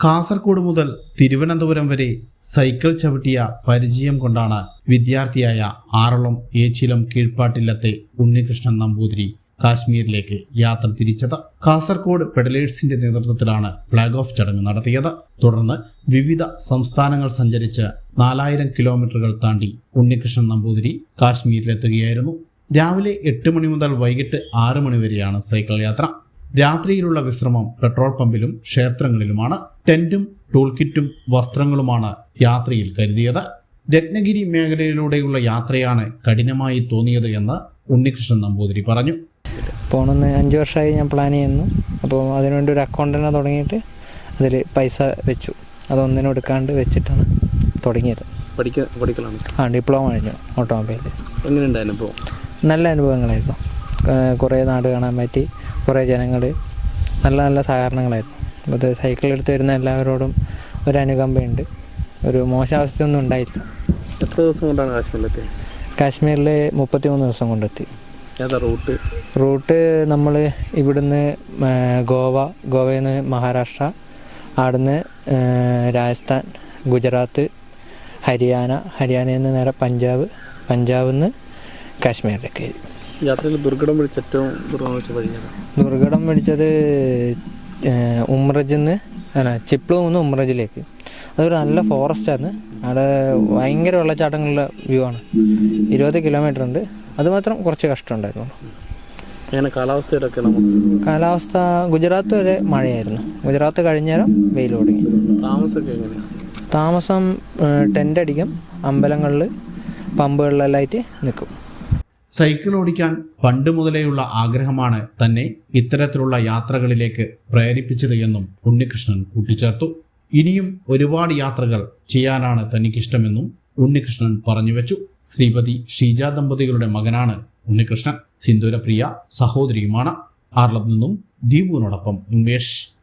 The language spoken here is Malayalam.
കാസർഗോഡ് മുതൽ തിരുവനന്തപുരം വരെ സൈക്കിൾ ചവിട്ടിയ പരിചയം കൊണ്ടാണ് വിദ്യാർത്ഥിയായ ആറളം ഏച്ചിലം കീഴ്പാട്ടില്ലത്തെ ഉണ്ണികൃഷ്ണൻ നമ്പൂതിരി കാശ്മീരിലേക്ക് യാത്ര തിരിച്ചത്. കാസർഗോഡ് പെഡലേഴ്സിന്റെ നേതൃത്വത്തിലാണ് ഫ്ലാഗ് ഓഫ് ചടങ്ങ് നടത്തിയത്. തുടർന്ന് വിവിധ സംസ്ഥാനങ്ങൾ സഞ്ചരിച്ച് നാലായിരം കിലോമീറ്ററുകൾ താണ്ടി ഉണ്ണികൃഷ്ണൻ നമ്പൂതിരി കാശ്മീരിലെത്തുകയായിരുന്നു. രാവിലെ എട്ട് മണി മുതൽ വൈകിട്ട് ആറ് മണി വരെയാണ് സൈക്കിൾ യാത്ര. രാത്രിയിലുള്ള വിശ്രമം പെട്രോൾ പമ്പിലും ക്ഷേത്രങ്ങളിലുമാണ്. ടെന്റും ടൂൾ കിറ്റും വസ്ത്രങ്ങളുമാണ് യാത്രയിൽ കരുതിയത്. രത്നഗിരി മേഖലയിലൂടെയുള്ള യാത്രയാണ് കഠിനമായി തോന്നിയത് എന്ന് ഉണ്ണികൃഷ്ണൻ നമ്പൂതിരി പറഞ്ഞു. പോണെന്ന് അഞ്ച് വർഷമായി ഞാൻ പ്ലാൻ ചെയ്യുന്നു. അപ്പോൾ അതിനുവേണ്ടി ഒരു അക്കൗണ്ട് തന്നെ തുടങ്ങിയിട്ട് അതിൽ പൈസ വെച്ചു. അതൊന്നിനും എടുക്കാണ്ട് വെച്ചിട്ടാണ് തുടങ്ങിയത്. പഠിക്ക പഠിക്കലാണ്? ആ ഡിപ്ലോമ കഴിഞ്ഞു ഓട്ടോമൊബൈലിൽ എങ്ങനെയുണ്ട് അനുഭവം നല്ല അനുഭവങ്ങളായിരുന്നു. കുറേ നാട് കാണാൻ പറ്റി കുറേ ജനങ്ങൾ നല്ല നല്ല സഹകരണങ്ങളായിരുന്നു. അത് സൈക്കിൾ എടുത്ത് വരുന്ന എല്ലാവരോടും ഒരു അനുകമ്പയുണ്ട്. ഒരു മോശാവസ്ഥയൊന്നും ഉണ്ടായില്ല. എത്ര ദിവസം കൊണ്ടാണ് കാശ്മീരിലെത്തി കാശ്മീരിൽ മുപ്പത്തി മൂന്ന് ദിവസം കൊണ്ടെത്തി റൂട്ട്? റൂട്ട് നമ്മൾ ഇവിടുന്ന് ഗോവ ഗോവയിൽ നിന്ന് മഹാരാഷ്ട്ര അവിടുന്ന് രാജസ്ഥാൻ ഗുജറാത്ത് ഹരിയാന ഹരിയാനയിൽ നിന്ന് നേരെ പഞ്ചാബ് പഞ്ചാബിൽ നിന്ന് കാശ്മീരിലേക്ക് യാത്രയിൽ ദുർഘടം പിടിച്ച ഏറ്റവും ദുർഘടം ദുർഘടം പിടിച്ചത് ഉമ്രജിൽ നിന്ന് അല്ല ചിപ്ലൂന്ന് നിന്ന് ഉമ്രജിലേക്ക് അതൊരു നല്ല ഫോറസ്റ്റ് ആണ് അവിടെ ഭയങ്കര വെള്ളച്ചാട്ടങ്ങളുടെ വ്യൂ ആണ് ഇരുപത് കിലോമീറ്റർ ഉണ്ട് അതുമാത്രം കുറച്ച് കഷ്ടമുണ്ടായിരുന്നു. എങ്ങനെ കാലാവസ്ഥയിലൊക്കെ കാലാവസ്ഥ ഗുജറാത്ത് വരെ മഴയായിരുന്നു. ഗുജറാത്ത് കഴിഞ്ഞേരം വെയിൽ തുടങ്ങി. താമസമൊക്കെ എങ്ങനെയാണ് താമസം ടെന്റ് അടിക്കും. അമ്പലങ്ങളിൽ പമ്പുകളിലെല്ലാം ആയിട്ട് നിൽക്കും. സൈക്കിൾ ഓടിക്കാൻ പണ്ട് മുതലേയുള്ള ആഗ്രഹമാണ് തന്നെ ഇത്തരത്തിലുള്ള യാത്രകളിലേക്ക് പ്രേരിപ്പിച്ചത് എന്നും ഉണ്ണികൃഷ്ണൻ കൂട്ടിച്ചേർത്തു. ഇനിയും ഒരുപാട് യാത്രകൾ ചെയ്യാനാണ് തനിക്കിഷ്ടമെന്നും ഉണ്ണികൃഷ്ണൻ പറഞ്ഞു വെച്ചു. ശ്രീപതി ഷീജ ദമ്പതികളുടെ മകനാണ് ഉണ്ണികൃഷ്ണൻ. സിന്ദൂരപ്രിയ സഹോദരിയുമാണ്. ആർലത്ത് നിന്നും ദീപുവിനോടൊപ്പം ഉന്മേഷ്.